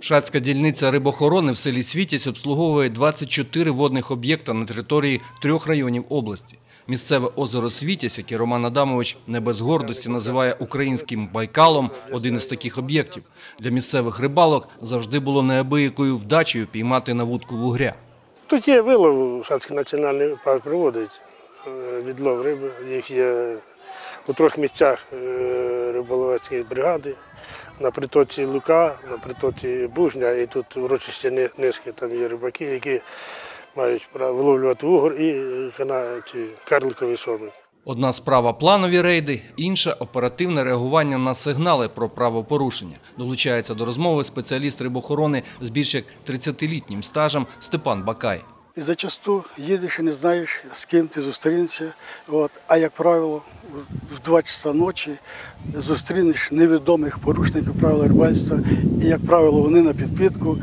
Шацька дільниця рибохорони в селі Світязь обслуговує 24 водних об'єкта на території трьох районів області. Місцеве озеро Світязь, яке Роман Адамович не без гордості називає українським Байкалом, один із таких об'єктів. Для місцевих рибалок завжди було неабиякою вдачею піймати на вудку вугря. Тут є вилов, Шацький національний парк проводить е, відлов риби. Їх є у трьох місцях е, риболовецької бригади. На притоці Лука, на притоці Бужня і тут урочисті низки, там є рибаки, які мають право виловлювати угор і е, ці карликові соми. Одна справа планові рейди, інша оперативне реагування на сигнали про правопорушення. Долучається до розмови спеціаліст рибохорони з більш як 30-літнім стажем Степан Бакай. І зачасту їдеш і не знаєш, з ким ти зустрінешся. От. А як правило, в 2 часа ночі зустрінеш невідомих порушників правил рибальства, і, як правило, вони на підпитку.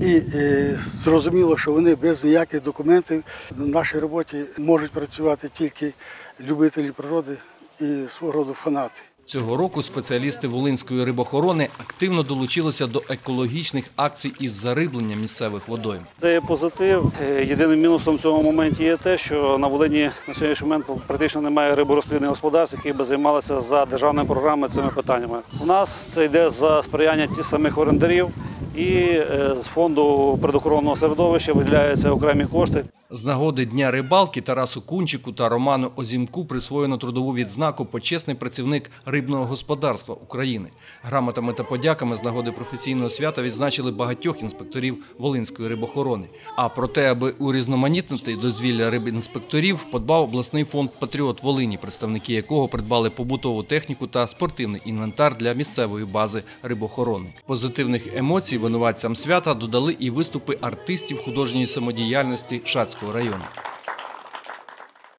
І е, зрозуміло, що вони без ніяких документів в нашій роботі можуть працювати тільки любителі природи і свого роду фанати. Цього року спеціалісти Волинської рибохорони активно долучилися до екологічних акцій із зариблення місцевих водойм. Це є позитив. Е, Єдиним мінусом в цьому моменті є те, що на Волині на сьогоднішній момент практично немає риборозплідних господарств, які би займалися за державними програмами цими питаннями. У нас це йде за сприяння тих самих орендарів, і е, з фонду природоохоронного середовища виділяються окремі кошти. З нагоди Дня рибалки Тарасу Кунчику та Роману Озімку присвоєно трудову відзнаку почесний працівник рибного господарства України. Грамотами та подяками з нагоди професійного свята відзначили багатьох інспекторів Волинської рибохорони. А про те, аби урізноманітнити дозвілля рибінспекторів, подбав обласний фонд Патріот Волині, представники якого придбали побутову техніку та спортивний інвентар для місцевої бази рибохорони. Позитивних емоцій винуватцям свята додали і виступи артистів художньої самодіяльності Шацького району.